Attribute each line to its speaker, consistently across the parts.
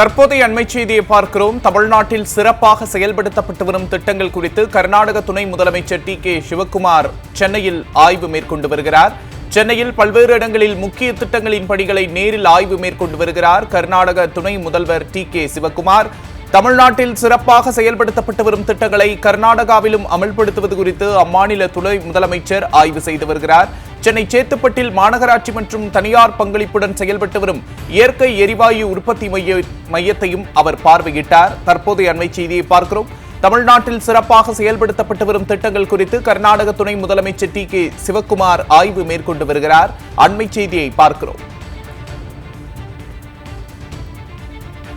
Speaker 1: தற்போதைய அண்மை செய்தியை பார்க்கிறோம். தமிழ்நாட்டில் சிறப்பாக செயல்படுத்தப்பட்டு வரும் திட்டங்கள் குறித்து கர்நாடக துணை முதலமைச்சர் டி கே சிவக்குமார் சென்னையில் ஆய்வு மேற்கொண்டு வருகிறார். சென்னையில் பல்வேறு இடங்களில் முக்கிய திட்டங்களின் பணிகளை நேரில் ஆய்வு மேற்கொண்டு வருகிறார் கர்நாடக துணை முதல்வர் டி கே சிவக்குமார். தமிழ்நாட்டில் சிறப்பாக செயல்படுத்தப்பட்டு வரும் திட்டங்களை கர்நாடகாவிலும் அமல்படுத்துவது குறித்து அம்மாநில துணை முதலமைச்சர் ஆய்வு செய்து வருகிறார். சென்னை சேத்துப்பட்டில் மாநகராட்சி மற்றும் தனியார் பங்களிப்புடன் செயல்பட்டு வரும் இயற்கை எரிவாயு உற்பத்தி மைய மையத்தையும் அவர் பார்வையிட்டார். தற்போதைய அண்மை செய்தியை பார்க்கிறோம். தமிழ்நாட்டில் சிறப்பாக செயல்படுத்தப்பட்டு வரும் திட்டங்கள் குறித்து கர்நாடக துணை முதலமைச்சர் டி கே சிவக்குமார் ஆய்வு மேற்கொண்டு வருகிறார். அண்மை செய்தியை பார்க்கிறோம்.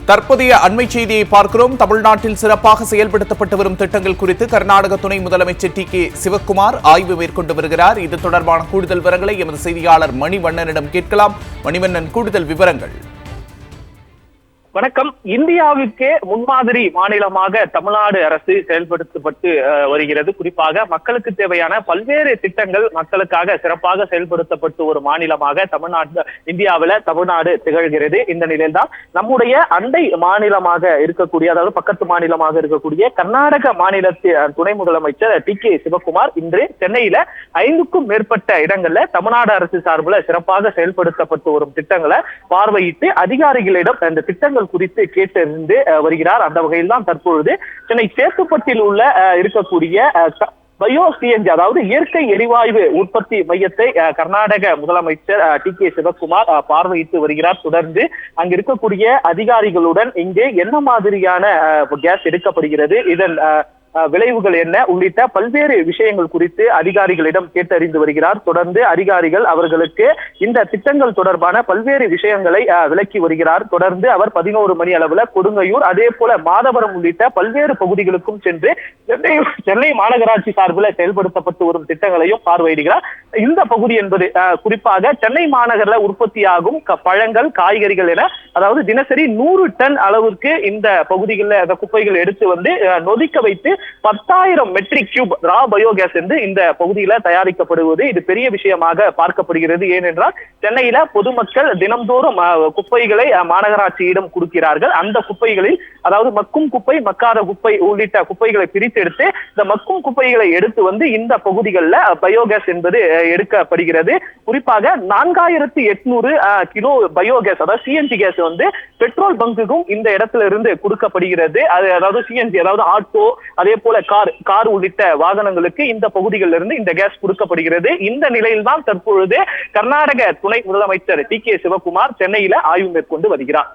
Speaker 1: தற்போதைய அண்மை செய்தியை பார்க்கிறோம். தமிழ்நாட்டில் சிறப்பாக செயல்படுத்தப்பட்டு வரும் திட்டங்கள் குறித்து கர்நாடக துணை முதலமைச்சர் டி கே சிவக்குமார் ஆய்வு மேற்கொண்டு வருகிறார். இது தொடர்பான கூடுதல் விவரங்களை எமது செய்தியாளர் மணிவண்ணனிடம் கேட்கலாம். மணிவண்ணன் கூடுதல் விவரங்கள்.
Speaker 2: வணக்கம். இந்தியாவுக்கே முன்மாதிரி மாநிலமாக தமிழ்நாடு அரசு செயல்படுத்தப்பட்டு வருகிறது. குறிப்பாக மக்களுக்கு தேவையான பல்வேறு திட்டங்கள் மக்களுக்காக சிறப்பாக செயல்படுத்தப்பட்டு ஒரு மாநிலமாக தமிழ்நாடு இந்தியாவில தமிழ்நாடு திகழ்கிறது. இந்த நிலையில்தான் நம்முடைய அண்டை மாநிலமாக இருக்கக்கூடிய அதாவது பக்கத்து மாநிலமாக இருக்கக்கூடிய கர்நாடக மாநிலத்தின் துணை முதலமைச்சர் டி கே சிவகுமார் இன்று சென்னையில ஐந்துக்கும் மேற்பட்ட இடங்கள்ல தமிழ்நாடு அரசு சார்பில் சிறப்பாக செயல்படுத்தப்பட்டு வரும் திட்டங்களை பார்வையிட்டு அதிகாரிகளிடம் இந்த திட்டங்கள் தகவல் குறித்து கேட்டறிந்து வருகிறார். அந்த வகையில் தான் தற்பொழுது சென்னை சேத்துப்பட்டில் உள்ள இருக்கக்கூடிய பயோ சிஎன்ஜி அதாவது இயற்கை எரிவாயு உற்பத்தி மையத்தை கர்நாடக முதலமைச்சர் டி கே சிவகுமார் பார்வையிட்டு வருகிறார். தொடர்ந்து அங்கு இருக்கக்கூடிய அதிகாரிகளுடன் இங்கே என்ன மாதிரியான கேஸ் எடுக்கப்படுகிறது? இதன் விளைவுகள் என்ன உள்ளிட்ட பல்வேறு விஷயங்கள் குறித்து அதிகாரிகளிடம் கேட்டறிந்து வருகிறார். தொடர்ந்து அதிகாரிகள் அவர்களுக்கு இந்த திட்டங்கள் தொடர்பான பல்வேறு விஷயங்களை விளக்கி வருகிறார். தொடர்ந்து அவர் பதினோரு மணி அளவுல கொடுங்கையூர் அதே போல மாதவரம் உள்ளிட்ட பல்வேறு பகுதிகளுக்கும் சென்று சென்னை சென்னை மாநகராட்சி சார்பில் செயல்படுத்தப்பட்டு வரும் திட்டங்களையும் பார்வையிடுகிறார். இந்த பகுதி என்பது அஹ், குறிப்பாக சென்னை மாநகரில் உற்பத்தியாகும் க- பழங்கள் காய்கறிகள் என அதாவது தினசரி நூறு டன் அளவுக்கு இந்த பகுதிகளில் அந்த குப்பைகள் எடுத்து வந்து நொதிக்க வைத்து பத்தாயிரம் மெட்ரிக் கியூப் ரா பயோகேஸ் என்று இந்த பகுதியில தயாரிக்கப்படுவது இது பெரிய விஷயமாக பார்க்கப்படுகிறது. ஏனென்றால் சென்னையில பொதுமக்கள் தினம்தோறும் குப்பைகளை மாநகராட்சியிடம் கொடுக்கிறார்கள். அந்த குப்பைகளில் அதாவது மக்கும் குப்பை மக்காத குப்பை உள்ளிட்ட குப்பைகளை பிரித்தெடுத்து இந்த மக்கும் குப்பைகளை எடுத்து வந்து இந்த பகுதிகளில் பயோகேஸ் என்பது எடுக்கப்படுகிறது. குறிப்பாக நான்காயிரத்தி எட்நூறு கிலோ பயோகேஸ் அதாவது சிஎன்ஜி கேஸ் வந்து பெட்ரோல் பங்குக்கும் இந்த இடத்துல இருந்து கொடுக்கப்படுகிறது. அது அதாவது சிஎன்ஜி அதாவது ஆட்டோ அதே அதே போல கார் கார் உள்ளிட்ட வாகனங்களுக்கு இந்த பகுதிகளில் இருந்து இந்த கேஸ் கொடுக்கப்படுகிறது. இந்த நிலையில்தான் தற்பொழுது கர்நாடக துணை முதலமைச்சர் டி கே சிவகுமார் சென்னையில ஆய்வு மேற்கொண்டு வருகிறார்.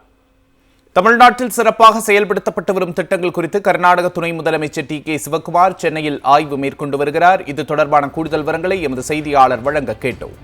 Speaker 1: தமிழ்நாட்டில் சிறப்பாக செயல்படுத்தப்பட்டு வரும் திட்டங்கள் குறித்து கர்நாடக துணை முதலமைச்சர் டி கே சிவகுமார் சென்னையில் ஆய்வு மேற்கொண்டு வருகிறார். இது தொடர்பான கூடுதல் விவரங்களை எமது செய்தியாளர் வழங்க கேட்டோம்.